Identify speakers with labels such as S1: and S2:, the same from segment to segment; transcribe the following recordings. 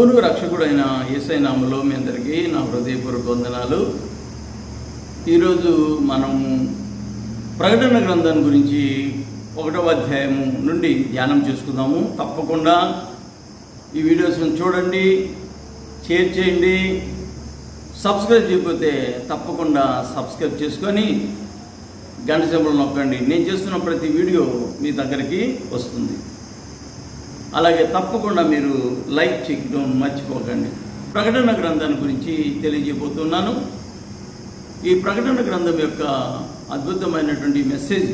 S1: ప్రభువును రక్షకుడైన ఏసై నామలో మీ అందరికీ నా హృదయపూర్వక వందనాలు. ఈరోజు మనము ప్రకటన గ్రంథం గురించి ఒకటవ అధ్యాయము నుండి ధ్యానం చేసుకుందాము. తప్పకుండా ఈ వీడియోస్ని చూడండి షేర్ చేయండి సబ్స్క్రైబ్ చేయకపోతే తప్పకుండా సబ్స్క్రైబ్ చేసుకొని గంట సింబల్ నొక్కండి. నేను చేస్తున్న ప్రతి వీడియో మీ దగ్గరికి వస్తుంది. అలాగే తప్పకుండా మీరు లైక్ చేయడం మర్చిపోకండి. ప్రకటన గ్రంథాన్ని గురించి తెలియజేయబోతున్నాను. ఈ ప్రకటన గ్రంథం యొక్క అద్భుతమైనటువంటి మెసేజ్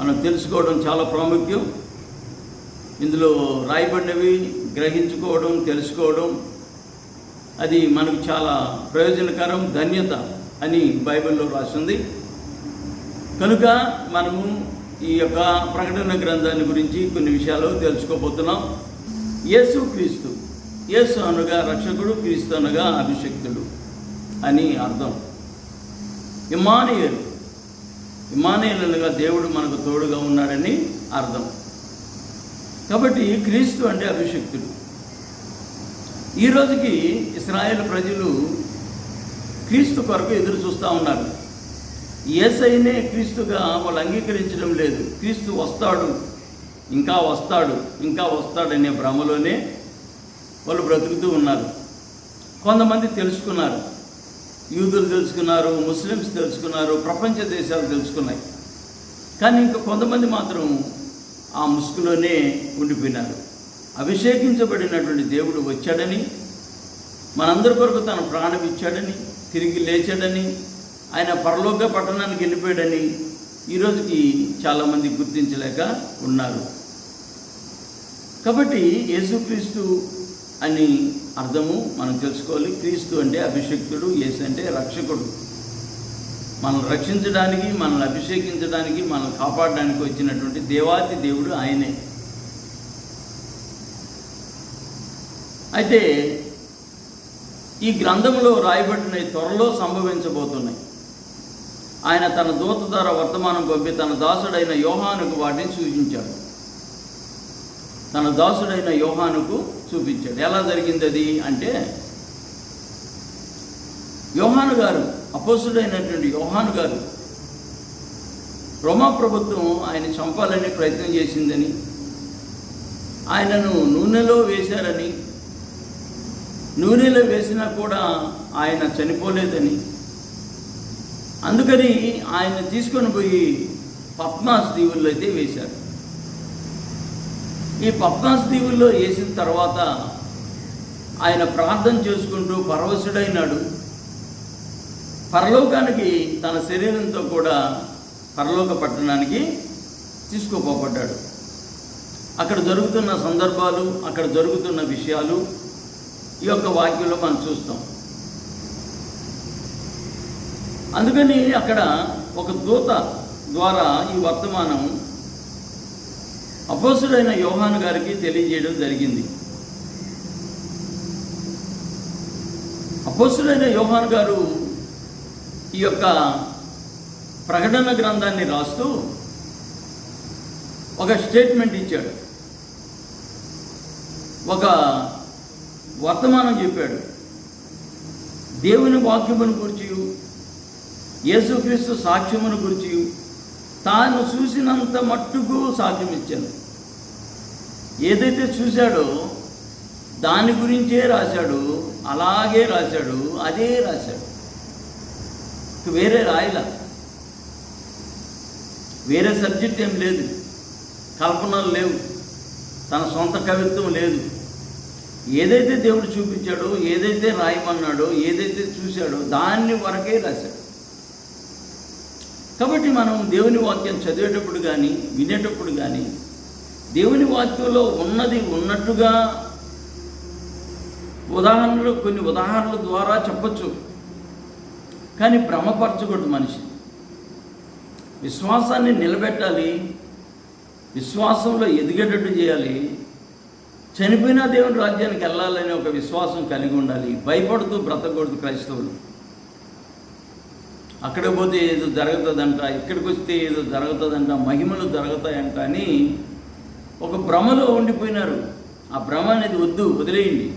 S1: మనం తెలుసుకోవడం చాలా ప్రాముఖ్యం. ఇందులో రాయబడినవి గ్రహించుకోవడం తెలుసుకోవడం అది మనకు చాలా ప్రయోజనకరం ధన్యత అని బైబిల్లో రాసింది. కనుక మనము ఈ యొక్క ప్రకటన గ్రంథాన్ని గురించి కొన్ని విషయాలు తెలుసుకోబోతున్నాం. యేసు క్రీస్తు. యేసు అనగా రక్షకుడు క్రీస్తు అనగా అభిషక్తుడు అని అర్థం. ఇమానియల్ ఇమానియల్ అనగా దేవుడు మనకు తోడుగా ఉన్నాడని అర్థం. కాబట్టి క్రీస్తు అంటే అభిషక్తుడు. ఈ రోజుకి ఇస్రాయేల్ ప్రజలు క్రీస్తు కొరకు ఎదురు చూస్తూ ఉన్నారు. ఏసైనే క్రీస్తుగా వాళ్ళు అంగీకరించడం లేదు. క్రీస్తు వస్తాడు ఇంకా వస్తాడు ఇంకా వస్తాడనే భ్రమలోనే వాళ్ళు బ్రతుకుతూ ఉన్నారు. కొంతమంది తెలుసుకున్నారు. యూదులు తెలుసుకున్నారు ముస్లిమ్స్ తెలుసుకున్నారు ప్రపంచ దేశాలు తెలుసుకున్నాయి. కానీ ఇంకా కొంతమంది మాత్రం ఆ ముసుగులోనే ఉండిపోయినారు. అభిషేకించబడినటువంటి దేవుడు వచ్చాడని మనందరి కొరకు తన ప్రాణం ఇచ్చాడని తిరిగి లేచాడని ఆయన పరలోక పట్టణానికి వెళ్ళిపోయాడని ఈరోజుకి చాలామంది గుర్తించలేక ఉన్నారు. కాబట్టి యేసుక్రీస్తు అని అర్థము మనం తెలుసుకోవాలి. క్రీస్తు అంటే అభిషక్తుడు యేసు అంటే రక్షకుడు. మనల్ని రక్షించడానికి మనల్ని అభిషేకించడానికి మనల్ని కాపాడడానికి వచ్చినటువంటి దేవాతి దేవుడు ఆయనే. అయితే ఈ గ్రంథంలో రాయబడిన త్వరలో సంభవించబోతున్నాయి. ఆయన తన దూత ద్వారా వర్తమానం పంపి తన దాసుడైన యోహానుకు వాటిని సూచించాడు. తన దాసుడైన యోహానుకు చూపించాడు. ఎలా జరిగింది అది అంటే యోహాను గారు అపోసుడైనటువంటి యోహాను గారు రోమా ప్రభుత్వం ఆయన చంపాలని ప్రయత్నం చేసిందని ఆయనను నూనెలో వేశారని నూనెలో వేసినా కూడా ఆయన చనిపోలేదని అందుకని ఆయన తీసుకొని పోయి పద్మాస్ దీవుల్లో అయితే వేశారు. ఈ పద్మాస్ దీవుల్లో వేసిన తర్వాత ఆయన ప్రార్థన చేసుకుంటూ పరవశుడైనాడు. పరలోకానికి తన శరీరంతో కూడా పరలోక పట్టణానికి తీసుకుపోబడ్డాడు. అక్కడ జరుగుతున్న సందర్భాలు అక్కడ జరుగుతున్న విషయాలు ఈ యొక్క వాక్యంలో మనం చూస్తాం. అందుకని అక్కడ ఒక దూత ద్వారా ఈ వర్తమానం అపోసుడైన యోహాను గారికి తెలియజేయడం జరిగింది. అపోసుడైన యోహాను గారు ఈ యొక్క ప్రకటన గ్రంథాన్ని రాస్తూ ఒక స్టేట్మెంట్ ఇచ్చాడు. ఒక వర్తమానం చెప్పాడు. దేవుని వాక్యమును గురించి యేసుక్రీస్తు సాక్ష్యమును గురించి తాను చూసినంత మట్టుకు సాక్ష్యం ఇచ్చాను ఏదైతే చూశాడో దాని గురించే రాశాడు అలాగే రాశాడు అదే రాశాడు. వేరే రాయలా. వేరే సబ్జెక్ట్ ఏం లేదు. కల్పనలు లేవు. తన సొంత కవిత్వం లేదు. ఏదైతే దేవుడు చూపించాడో ఏదైతే రాయమన్నాడో ఏదైతే చూశాడో దాన్ని వరకే రాశాడు. కాబట్టి మనం దేవుని వాక్యం చదివేటప్పుడు కానీ వినేటప్పుడు కానీ దేవుని వాక్యంలో ఉన్నది ఉన్నట్టుగా ఉదాహరణలు కొన్ని ఉదాహరణల ద్వారా చెప్పచ్చు. కానీ భ్రమపరచకూడదు మనిషి. విశ్వాసాన్ని నిలబెట్టాలి విశ్వాసంలో ఎదిగేటట్టు చేయాలి. చనిపోయినా దేవుని రాజ్యానికి వెళ్ళాలని ఒక విశ్వాసం కలిగి ఉండాలి. భయపడుతూ బ్రతకూడదు క్రైస్తవులు. అక్కడ పోతే ఏదో జరుగుతుందంట ఇక్కడికి వస్తే ఏదో జరుగుతుందంట మహిమలు జరుగుతాయంట అని ఒక భ్రమలో ఉండిపోయినారు. ఆ భ్రమ అనేది వద్దు వదిలేయండి.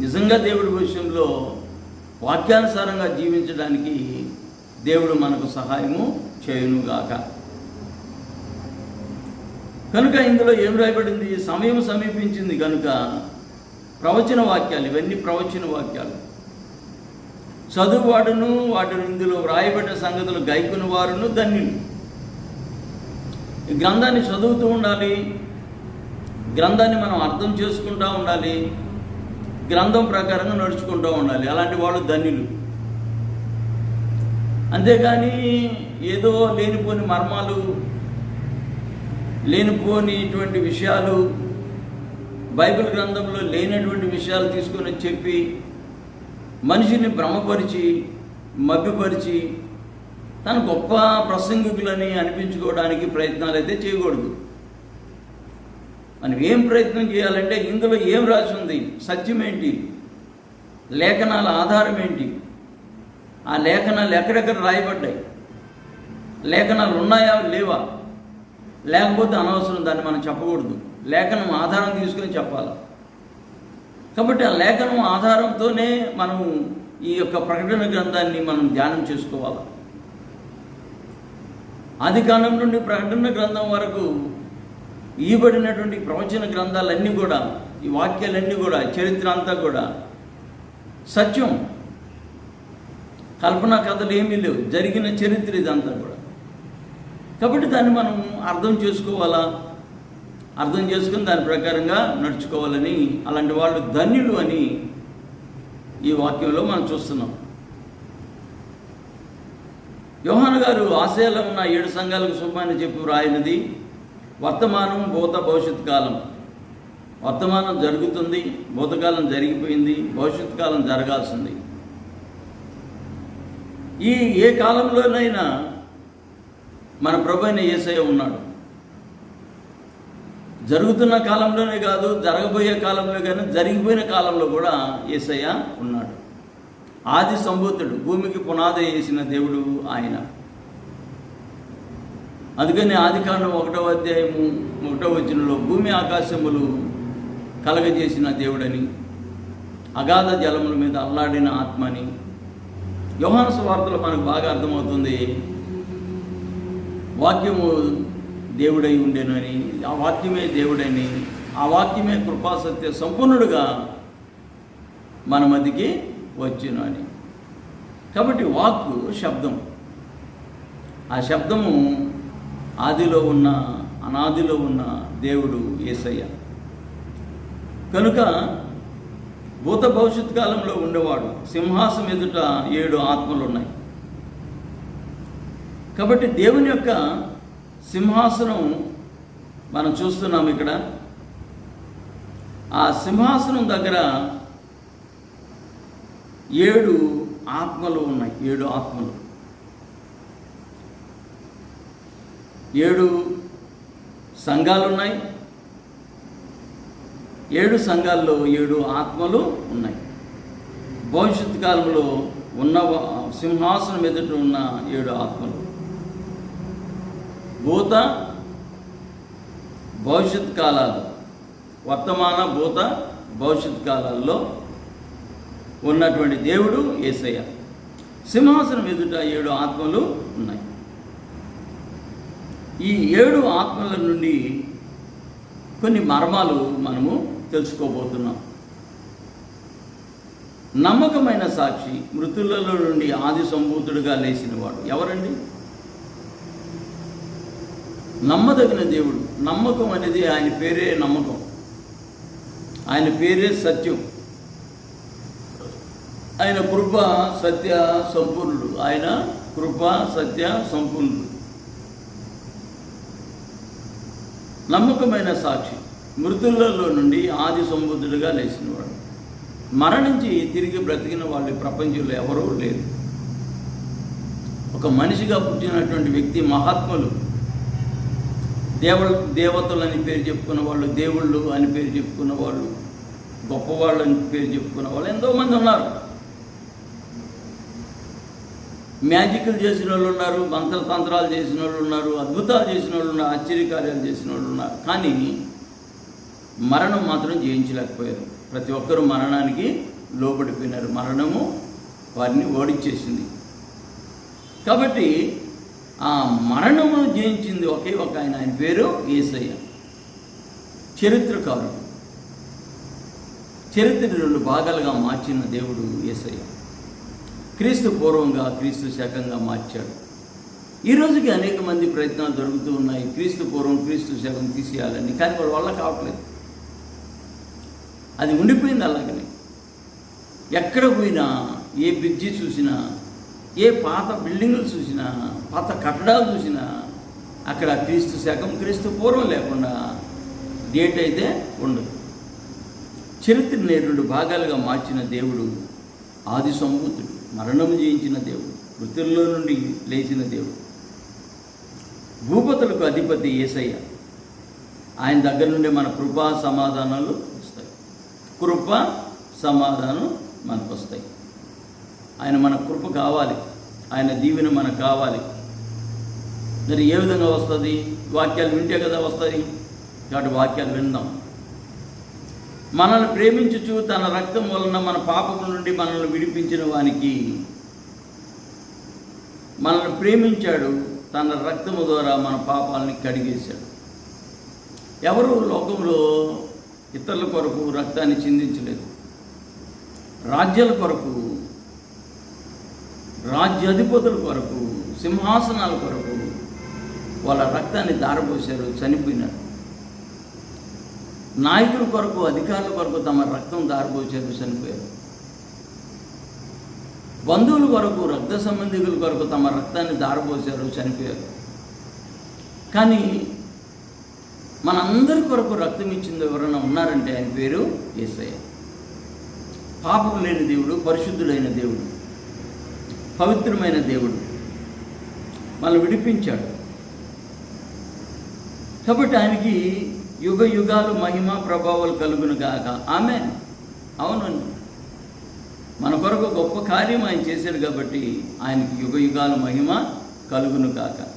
S1: నిజంగా దేవుడి విషయంలో వాక్యానుసారంగా జీవించడానికి దేవుడు మనకు సహాయము చేయునుగాక. కనుక ఇందులో ఏం రాయబడింది? సమయం సమీపించింది కనుక ప్రవచన వాక్యాలు ఇవన్నీ ప్రవచన వాక్యాలు. చదువువాడును వాటిని ఇందులో వ్రాయబడిన సంగతులు గైకుని వారును ధన్యులు. ఈ గ్రంథాన్ని చదువుతూ ఉండాలి. గ్రంథాన్ని మనం అర్థం చేసుకుంటూ ఉండాలి. గ్రంథం ప్రకారంగా నడుచుకుంటూ ఉండాలి. అలాంటి వాళ్ళు ధన్యులు. అంతేగాని ఏదో లేనిపోని మర్మాలు లేనిపోనిటువంటి విషయాలు బైబిల్ గ్రంథంలో లేనటువంటి విషయాలు తీసుకొని చెప్పి మనిషిని భ్రమపరిచి మభ్యపరిచి తను గొప్ప ప్రసంగికులని అనిపించుకోవడానికి ప్రయత్నాలు అయితే చేయకూడదు. మనం ఏం ప్రయత్నం చేయాలంటే ఇందులో ఏం రాసి ఉంది సత్యం ఏంటి? లేఖనాల ఆధారం ఏంటి? ఆ లేఖనాలు ఎక్కడెక్కడ రాయబడ్డాయి? లేఖనాలు ఉన్నాయా? లేవా? లేకపోతే అనవసరం దాన్ని మనం చెప్పకూడదు. లేఖనం ఆధారం తీసుకొని చెప్పాలి? కాబట్టి ఆ లేఖనం ఆధారంతోనే మనం ఈ యొక్క ప్రకటన గ్రంథాన్ని మనం ధ్యానం చేసుకోవాలి. ఆది కాలం నుండి ప్రకటన గ్రంథం వరకు ఈబడినటువంటి ప్రవచన గ్రంథాలన్నీ కూడా ఈ వాక్యాలన్నీ కూడా చరిత్ర అంతా కూడా సత్యం. కల్పనా కథలు ఏమీ లేవు. జరిగిన చరిత్ర ఇదంతా కూడా. కాబట్టి దాన్ని మనం అర్థం చేసుకోవాలా? అర్థం చేసుకుని దాని ప్రకారంగా నడుచుకోవాలని అలాంటి వాళ్ళు ధన్యులు అని ఈ వాక్యంలో మనం చూస్తున్నాం. యోహాన్ గారు ఆశయాలో ఉన్న ఏడు సంఘాలకు శుభాన్ని చెప్పి వ్రాయినది వర్తమానం భూత భవిష్యత్ కాలం. వర్తమానం జరుగుతుంది భూతకాలం జరిగిపోయింది భవిష్యత్ కాలం జరగాల్సింది. ఈ ఏ కాలంలోనైనా మన ప్రభు అయిన యేసయ్య ఉన్నాడు. జరుగుతున్న కాలంలోనే కాదు జరగబోయే కాలంలో కానీ జరిగిపోయిన కాలంలో కూడా యేసయ్య ఉన్నాడు. ఆది సంభూతుడు భూమికి పునాది వేసిన దేవుడు ఆయన. అందుకని ఆది కాండం ఒకటో అధ్యాయము ఒకటో వచనంలో భూమి ఆకాశములు కలగజేసిన దేవుడని అగాధ జలముల మీద అల్లాడిన ఆత్మని. యోహాను వార్తలు మనకు బాగా అర్థమవుతుంది. వాక్యము దేవుడై ఉండేనని ఆ వాక్యమే దేవుడని ఆ వాక్యమే కృపాసత్య సంపన్నుడుగా మన మధ్యకి వచ్చును అని. కాబట్టి వాక్కు శబ్దం. ఆ శబ్దము ఆదిలో ఉన్న అనాదిలో ఉన్న దేవుడు ఏసయ్య. కనుక భూత భవిష్యత్ కాలంలో ఉండేవాడు. సింహాసం ఎదుట ఏడు ఆత్మలు ఉన్నాయి కాబట్టి దేవుని యొక్క సింహాసనం మనం చూస్తున్నాం ఇక్కడ. ఆ సింహాసనం దగ్గర ఏడు ఆత్మలు ఉన్నాయి. ఏడు ఆత్మలు. ఏడు సంఘాలు ఉన్నాయి ఏడు సంఘాల్లో ఏడు ఆత్మలు ఉన్నాయి. భవిష్యత్ కాలంలో ఉన్న సింహాసనం ఎదుట ఉన్న ఏడు ఆత్మలు. భూత భవిష్యత్ కాలాలు వర్తమాన భూత భవిష్యత్ కాలాల్లో ఉన్నటువంటి దేవుడు యేసయ్య సింహాసనం ఎదుట ఏడు ఆత్మలు ఉన్నాయి. ఈ ఏడు ఆత్మల నుండి కొన్ని మర్మాలు మనము తెలుసుకోబోతున్నాం. నమ్మకమైన సాక్షి మృతులలో నుండి ఆది సంభూతుడుగా లేచినవాడు ఎవరండి? నమ్మదగిన దేవుడు. నమ్మకం అనేది ఆయన పేరే నమ్మకం. ఆయన పేరే సత్యం. ఆయన కృప సత్య సంపూర్ణుడు. ఆయన కృప సత్య సంపూర్ణుడు. నమ్మకమైన సాక్షి. మృతులలో నుండి ఆది సంబుద్ధుడుగా లేచినవాడు. మరణించి తిరిగి బ్రతికిన వాళ్ళు ప్రపంచంలో ఎవరూ లేరు. ఒక మనిషిగా పుట్టినటువంటి వ్యక్తి మహాత్ములు. దేవ దేవతలు అని పేరు చెప్పుకున్న వాళ్ళు దేవుళ్ళు అని పేరు చెప్పుకున్న వాళ్ళు గొప్పవాళ్ళు అని పేరు చెప్పుకున్న వాళ్ళు ఎంతోమంది ఉన్నారు. మ్యాజిక్లు చేసిన వాళ్ళు ఉన్నారు మంత్రతంత్రాలు చేసిన వాళ్ళు ఉన్నారు అద్భుతాలు చేసిన వాళ్ళు ఉన్నారు ఆశ్చర్యకార్యాలు చేసిన వాళ్ళు ఉన్నారు. కానీ మరణం మాత్రం జయించలేకపోయారు. ప్రతి ఒక్కరూ మరణానికి లోబడిపోయినారు. మరణము వారిని ఓడించేసింది. కాబట్టి ఆ మరణమును జయించింది ఒకే ఒక ఆయన ఆయన పేరు ఏసయ్య. చరిత్రకారుడు చరిత్ర రెండు భాగాలుగా మార్చిన దేవుడు ఏసయ్య. క్రీస్తు పూర్వంగా క్రీస్తు శకంగా మార్చాడు. ఈ రోజుకి అనేక మంది ప్రయత్నాలు జరుగుతూ ఉన్నాయి. క్రీస్తు పూర్వం క్రీస్తు శకం తీసేయాలని కానీ వాళ్ళ వల్ల కావట్లేదు. అది ఉండిపోయింది అలాగనే. ఎక్కడ పోయినా ఏ బ్రిడ్జి చూసినా ఏ పాత బిల్డింగులు చూసినా పాత కట్టడాలు చూసినా అక్కడ క్రీస్తు శకం క్రీస్తు పూర్వం లేకుండా డేట్ అయితే ఉండదు. చరిత్రని రెండు భాగాలుగా మార్చిన దేవుడు ఆది సంభూతుడు మరణం జయించిన దేవుడు మృతుల్లో నుండి లేచిన దేవుడు. భూపతులకు అధిపతి ఏసయ్య. ఆయన దగ్గర నుండి మన కృపా సమాధానాలు వస్తాయి. కృప సమాధానం మనకు వస్తాయి. ఆయన మన కృప కావాలి. ఆయన దీవెన మనకు కావాలి. మరి ఏ విధంగా వస్తుంది? వాక్యాలు వింటే కదా వస్తుంది. కాబట్టి వాక్యాలు విందాం. మనల్ని ప్రేమించుచు తన రక్తం వలన మన పాపముల నుండి మనల్ని విడిపించిన వానికి మనల్ని ప్రేమించాడు. తన రక్తము ద్వారా మన పాపాలని కడిగేశాడు. ఎవరు లోకంలో ఇతరుల కొరకు రక్తాన్ని చిందించలేదు. రాజ్యాల కొరకు రాజ్యాధిపతుల కొరకు సింహాసనాల కొరకు వాళ్ళ రక్తాన్ని దారపోశారు చనిపోయినారు. నాయకుల కొరకు అధికారుల కొరకు తమ రక్తం దారపోసారు చనిపోయారు. బంధువుల కొరకు రక్త సంబంధికుల కొరకు తమ రక్తాన్ని దారపోసారు చనిపోయారు. కానీ మనందరి కొరకు రక్తం ఇచ్చింది ఎవరైనా ఉన్నారంటే ఆయన పేరు ఏసయ్య. పాపం లేని దేవుడు పరిశుద్ధుడైన దేవుడు. పవిత్రమైన దేవుడు. మనల్ని విడిపించాడు. కాబట్టి ఆయనకి యుగ యుగాలు మహిమ ప్రభావాలు కలుగును గాక. ఆమె అవును. మన కొరకు గొప్ప కార్యం ఆయన చేశాడు కాబట్టి ఆయనకి యుగ యుగాలు మహిమ కలుగును కాక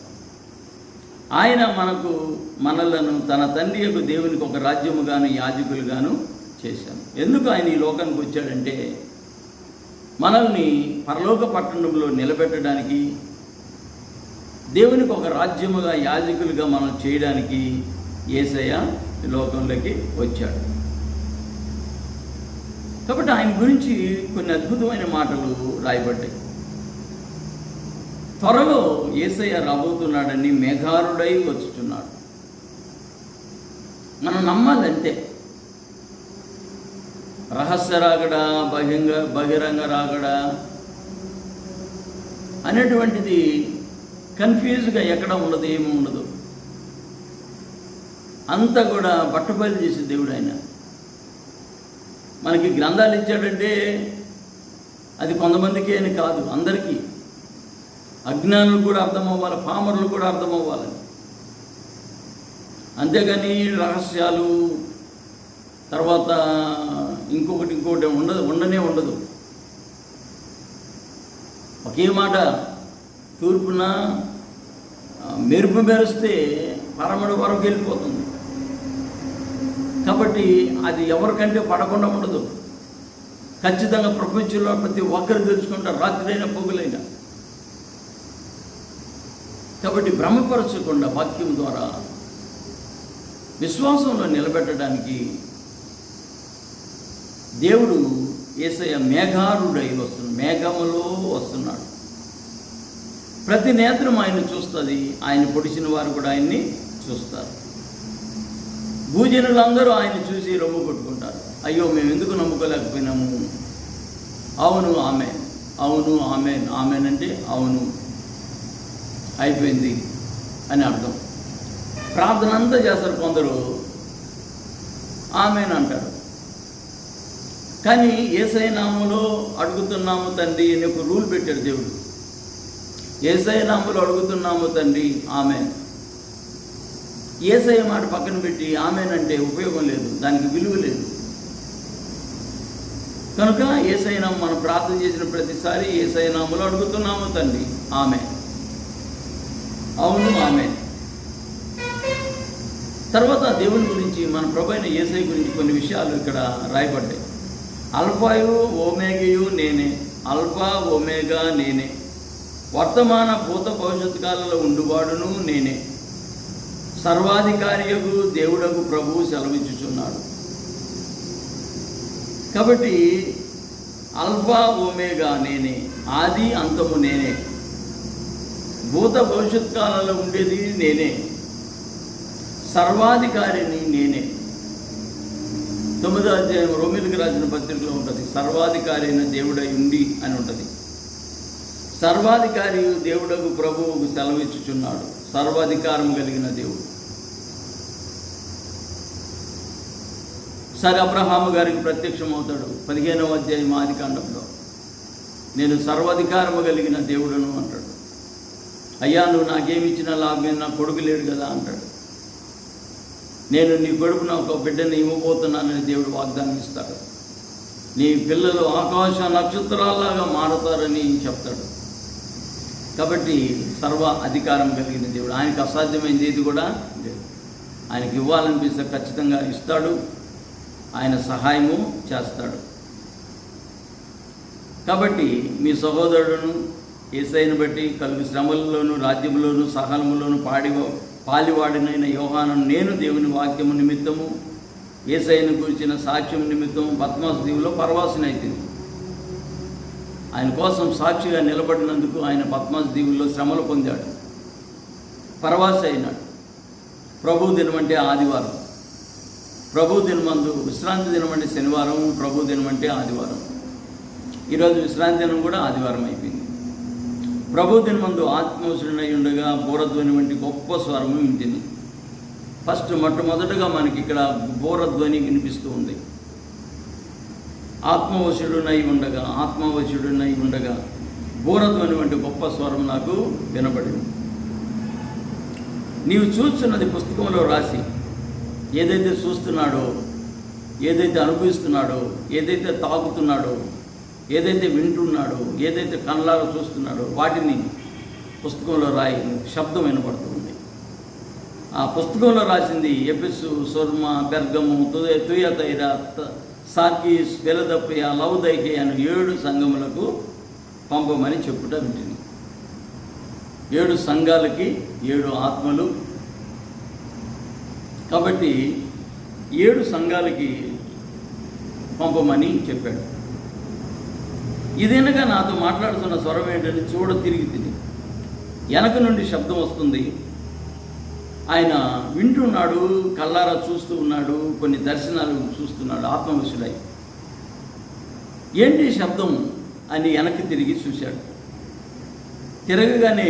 S1: ఆయన మనకు మనలను తన తండ్రి యొక్క దేవునికి ఒక రాజ్యముగాను యాజకులుగాను చేశాను ఎందుకు ఆయన ఈ లోకానికి వచ్చాడంటే మనల్ని పరలోక పట్టణంలో నిలబెట్టడానికి దేవునికి ఒక రాజ్యముగా యాజకులుగా మనం చేయడానికి ఏసయ్య లోకంలోకి వచ్చాడు. కాబట్టి ఆయన గురించి కొన్ని అద్భుతమైన మాటలు రాయబడ్డాయి. త్వరలో ఏసయ్య రాబోతున్నాడని మేఘారుడై వచ్చుచున్నాడు. మనం నమ్మాలంటే రహస్య రాగడా బహింగ బహిరంగ రాగడా అనేటువంటిది కన్ఫ్యూజ్గా ఎక్కడ ఉండదు ఏమి ఉండదు. అంతా కూడా బట్టబయలు చేసే దేవుడు ఆయన మనకి గ్రంథాలు ఇచ్చాడంటే అది కొంతమందికి అని కాదు అందరికీ. అజ్ఞానులు కూడా అర్థమవ్వాలి పామరులు కూడా అర్థమవ్వాలి. అంతేగాని రహస్యాలు తర్వాత ఇంకొకటి ఇంకొకటి ఉండదు ఉండనే ఉండదు. ఒకే మాట తూర్పున మెరుపు మెరిస్తే పరమడు వరకు వెళ్ళిపోతుంది. కాబట్టి అది ఎవరికంటే పడకుండా ఉండదు. ఖచ్చితంగా ప్రపంచంలో ప్రతి ఒక్కరు తెలుసుకుంటారు రాత్రైనా పొగులైనా. కాబట్టి భ్రమపరచకుండా వాక్యం ద్వారా విశ్వాసంలో నిలబెట్టడానికి దేవుడు ఏసయ్య మేఘారుడై వస్తున్నాడు మేఘములో వస్తున్నాడు. ప్రతి నేత్రం ఆయన చూస్తుంది ఆయన పొడిచిన వారు కూడా ఆయన్ని చూస్తారు. భూజనులందరూ ఆయన చూసి రొమ్ము కొట్టుకుంటారు. అయ్యో మేము ఎందుకు నమ్ముకోలేకపోయినాము? అవును ఆమె అవును ఆమె ఆమెనంటే అవును. అయిపోయింది అని అర్థం. ప్రార్థన అంతా చేస్తారు కొందరు. ఆమెను అంటారు. కానీ ఏసై నామంలో అడుగుతున్నాము తండ్రి అని ఒక రూల్ పెట్టాడు దేవుడు. ఏసై నామంలో అడుగుతున్నాము తండ్రి ఆమె ఏసై మాట పక్కన పెట్టి ఆమెనంటే ఉపయోగం లేదు దానికి విలువ లేదు. కనుక ఏసైనా మనం ప్రార్థన చేసిన ప్రతిసారి ఏసైనాములో అడుగుతున్నాము తండ్రి ఆమె అవును ఆమె తర్వాత దేవుని గురించి మన ప్రభు అయిన ఏసై గురించి కొన్ని విషయాలు ఇక్కడ రాయబడ్డాయి. అల్ఫాయు ఓమేగయు నేనే అల్ఫా ఓమేగా నేనే. వర్తమాన భూత భవిష్యత్ కాలంలో ఉండువాడును నేనే. సర్వాధికారియకు దేవుడకు ప్రభువు సెలవిచ్చుచున్నాడు. కాబట్టి అల్ఫా ఓమేగా నేనే ఆది అంతము నేనే. భూత భవిష్యత్ కాలంలో ఉండేది నేనే. సర్వాధికారిని నేనే. తొమ్మిదో అధ్యాయం రోమిలకు రాసిన పత్రికలో ఉంటుంది. సర్వాధికారి అయిన దేవుడై ఉండి అని ఉంటుంది. సర్వాధికారి దేవుడకు ప్రభువుకు సెలవిచ్చుచున్నాడు. సర్వాధికారం కలిగిన దేవుడు. సరే అబ్రహాము గారికి ప్రత్యక్షం అవుతాడు పదిహేనవ అధ్యాయం ఆది కాండంలో. నేను సర్వాధికారము కలిగిన దేవుడను అంటాడు. అయ్యా నువ్వు నాకేమిచ్చిన లాభం నా కొడుకు లేడు కదా అంటాడు. నేను నీ కొడుకున ఒక బిడ్డని ఇవ్వబోతున్నానని దేవుడు వాగ్దానం ఇస్తాడు. నీ పిల్లలు ఆకాశ నక్షత్రాల్లాగా మారతారని చెప్తాడు. కాబట్టి సర్వ అధికారం కలిగిన దేవుడు. ఆయనకు అసాధ్యమైంది ఏది కూడా లేదు. ఆయనకి ఇవ్వాలనిపిస్తే ఖచ్చితంగా ఇస్తాడు. ఆయన సహాయము చేస్తాడు. కాబట్టి మీ సహోదరుడును ఏసైని బట్టి కలుగు శ్రమలలోను రాజ్యంలోనూ సహనములోను పాడి పాలివాడినైన యోహాను నేను దేవుని వాక్యము నిమిత్తము ఏసైను గురించిన సాక్ష్యం నిమిత్తం పద్మాసు దీవులో పరవాసినైతుంది ఆయన కోసం సాక్షిగా నిలబడినందుకు ఆయన పద్మాసు దీవుల్లో శ్రమలు పొందాడు. పరవాసి అయినాడు. ప్రభు దినం అంటే ఆదివారం. ప్రభు దినమందు విశ్రాంతి దినం అంటే శనివారం ప్రభు దినం అంటే ఆదివారం. ఈరోజు విశ్రాంతి దినం కూడా ఆదివారం అయిపోయింది. ప్రభు దినమందు ఆత్మవసరునై ఉండగా బోరధ్వని వంటి గొప్ప స్వరము వింటింది ఫస్ట్ మొట్టమొదటగా మనకి ఇక్కడ బోరధ్వని వినిపిస్తూ ఉంది. ఆత్మవశుడునై ఉండగా ఆత్మవశుడునై ఉండగా బోరధ్వని వంటి గొప్ప స్వరం నాకు వినబడింది. నీవు చూస్తున్నది పుస్తకంలో రాసి ఏదైతే చూస్తున్నాడో ఏదైతే అనుభవిస్తున్నాడో ఏదైతే తాగుతున్నాడో ఏదైతే వింటున్నాడో ఏదైతే కళ్ళారో చూస్తున్నాడో వాటిని పుస్తకంలో రాయి శబ్దం వినపడుతుంది. ఆ పుస్తకంలో రాసింది ఎపిసు సుర్మ బెర్గము తుయ తుయతైర సార్గీస్ పెలదప్పయ లవదైకే అని ఏడు సంఘములకు పంపమని చెప్పుట వింటుంది ఏడు సంఘాలకి ఏడు ఆత్మలు. కాబట్టి ఏడు సంఘాలకి పంపమని చెప్పాడు. ఇదేనగా నాతో మాట్లాడుతున్న స్వరం ఏంటని చూడ తిరిగి తిరిగి వెనక నుండి శబ్దం వస్తుంది. ఆయన వింటున్నాడు కల్లారా చూస్తూ ఉన్నాడు కొన్ని దర్శనాలు చూస్తున్నాడు ఆత్మవశుడై ఏంటి శబ్దం అని వెనక్కి తిరిగి చూశాడు. తిరగగానే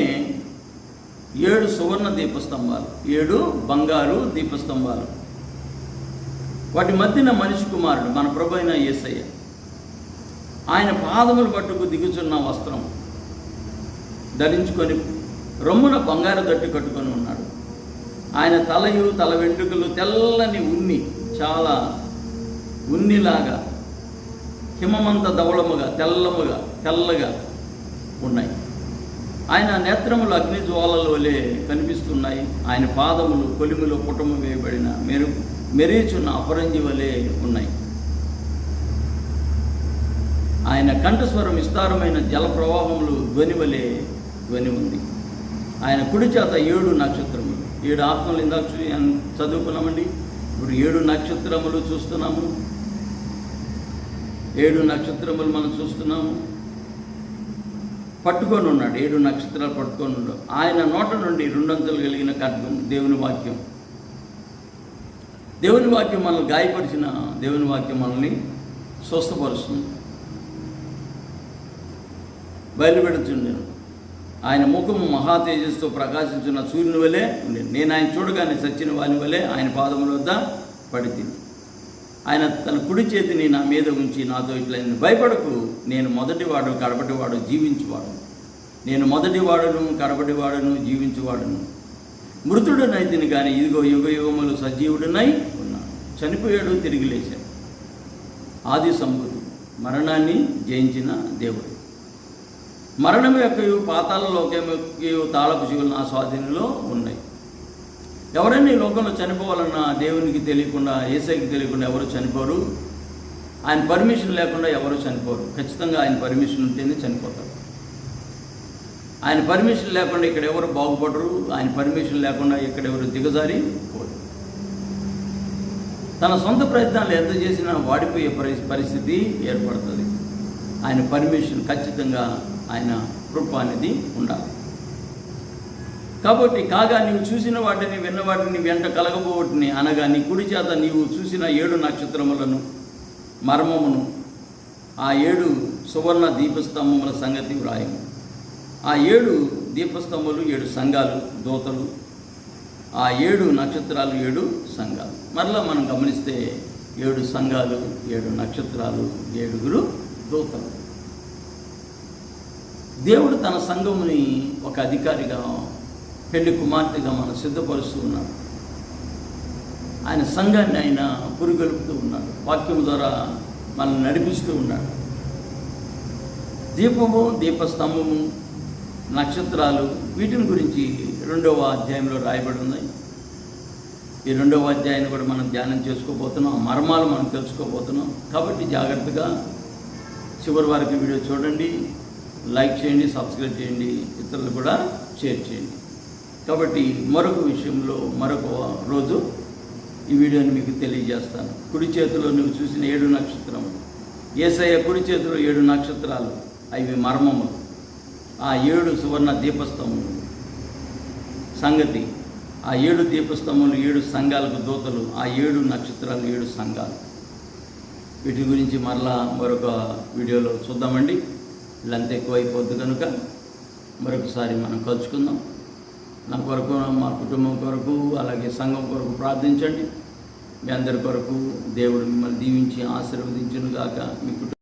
S1: ఏడు సువర్ణ దీపస్తంభాలు ఏడు బంగారు దీపస్తంభాలు. వాటి మధ్యన మనిషి కుమారుడు మన ప్రభు అయిన యేసయ్య ఆయన పాదములు పట్టుకు దిగుచున్న వస్త్రం ధరించుకొని రొమ్మున బంగారు గట్టి కట్టుకొని ఉన్నాడు. ఆయన తలయు తల వెంట్రుకలు తెల్లని ఉన్ని చాలా ఉన్నిలాగా హిమమంత ధవళముగా తెల్లముగా తెల్లగా ఉన్నాయి. ఆయన నేత్రములు అగ్ని జ్వాలల వలె కనిపిస్తున్నాయి. ఆయన పాదములు కొలిమిలో పుటము వేయబడిన మెరు మెరీచున్న అపరంజి వలె ఉన్నాయి. ఆయన కంఠస్వరం విస్తారమైన జల ప్రవాహములు ధ్వని వలె ధ్వని ఉంది. ఆయన కుడి చేత ఏడు నక్షత్రములు. ఏడు ఆత్మలు ఇందాక చదువుకున్నామండి? ఇప్పుడు ఏడు నక్షత్రములు చూస్తున్నాము. ఏడు నక్షత్రములు మనం చూస్తున్నాము. పట్టుకొని ఉన్నాడు. ఏడు నక్షత్రాలు పట్టుకొని ఉన్నాడు. ఆయన నోట నుండి రెండంతలు కలిగిన ఖడ్గం దేవుని వాక్యం. దేవుని వాక్యం మనల్ని గాయపరిచిన దేవుని వాక్యం మనల్ని స్వస్థపరుస్తుంది. బయలుపెడుతుండేను. ఆయన ముఖము మహా తేజస్తో ప్రకాశించిన సూర్యుని వలె ఉండేది నేను ఆయన చూడగానే సచ్చిన వాని వలె ఆయన పాదముల వద్ద పడితిని. ఆయన తన కుడి చేతిని నా మీద ఉంచి నాతో ఇట్లా భయపడకు. నేను మొదటివాడు కడపటివాడు జీవించువాడు నేను మొదటివాడును కడపటివాడును జీవించువాడును. మృతుడునైతిని కానీ ఇదిగో యుగ యుగములు సజీవుడునై ఉన్నాను. చనిపోయాడు తిరిగి లేచాడు. ఆది సంబుడు మరణాన్ని జయించిన దేవుడు. మరణం యొక్క పాతాల లోకము యొక్క తాళపు జీవులు నా స్వాధీనంలో ఉన్నాయి. ఎవరైనా ఈ లోకంలో చనిపోవాలన్నా దేవునికి తెలియకుండా ఏసైకి తెలియకుండా ఎవరు చనిపోరు? ఆయన పర్మిషన్ లేకుండా ఎవరు చనిపోరు? ఖచ్చితంగా ఆయన పర్మిషన్ ఉంటేనే చనిపోతారు. ఆయన పర్మిషన్ లేకుండా ఇక్కడ ఎవరు బాగుపడరు? ఆయన పర్మిషన్ లేకుండా ఇక్కడ ఎవరు దిగజారి పోరు. తన సొంత ప్రయత్నాలు ఎంత చేసినా వాడిపోయే పరి- పరిస్థితి ఏర్పడుతుంది. ఆయన పర్మిషన్ ఖచ్చితంగా ఆయన కృప అనేది ఉండాలి. కాబట్టి కాగా నీవు చూసిన వాటిని విన్న వాటిని వెంట కలగబోటిని అనగా నీ కుడి చేత నీవు చూసిన ఏడు నక్షత్రములను మర్మమును ఆ ఏడు సువర్ణ దీపస్తంభముల సంగతి వ్రాయము. ఆ ఏడు దీపస్తంభములు ఏడు సంఘాలు దోతలు ఆ ఏడు నక్షత్రాలు ఏడు సంఘాలు. మరలా మనం గమనిస్తే ఏడు సంఘాలు ఏడు నక్షత్రాలు ఏడుగురు దూతలు. దేవుడు తన సంఘముని ఒక అధికారిగా పెళ్ళి కుమార్తెగా మనం సిద్ధపరుస్తూ ఉన్నాడు. ఆయన సంఘాన్ని ఆయన పురుగొలుపుతూ ఉన్నాడు. వాక్యం ద్వారా మనల్ని నడిపిస్తూ ఉన్నాడు. దీపము దీపస్తంభము నక్షత్రాలు వీటిని గురించి రెండవ అధ్యాయంలో రాయబడి ఉన్నాయి. ఈ రెండవ అధ్యాయాన్ని కూడా మనం ధ్యానం చేసుకోబోతున్నాం. మర్మాలు మనం తెలుసుకోబోతున్నాం. కాబట్టి జాగ్రత్తగా చివరి వారికి వీడియో చూడండి. లైక్ చేయండి సబ్స్క్రైబ్ చేయండి ఇతరులు కూడా షేర్ చేయండి. కాబట్టి మరొక విషయంలో మరొక రోజు ఈ వీడియోని మీకు తెలియజేస్తాను. కుడి చేతిలో నువ్వు చూసిన ఏడు నక్షత్రములు. ఏసయ్య కుడి చేతిలో ఏడు నక్షత్రాలు. అవి మర్మములు. ఆ ఏడు సువర్ణ దీపస్తంభములు. సంగతి ఆ ఏడు దీపస్తంభములు ఏడు సంఘాలకు దూతలు. ఆ ఏడు నక్షత్రాలు ఏడు సంఘాలు. వీటి గురించి మరలా మరొక వీడియోలో చూద్దామండి. వీళ్ళంతా ఎక్కువైపోద్ది కనుక మరొకసారి మనం కలుసుకుందాం. నా కొరకు మా కుటుంబం కొరకు అలాగే సంఘం కొరకు ప్రార్థించండి. మీ అందరి కొరకు దేవుడు మిమ్మల్ని దీవించి ఆశీర్వదించును గాక మీ కుటుంబం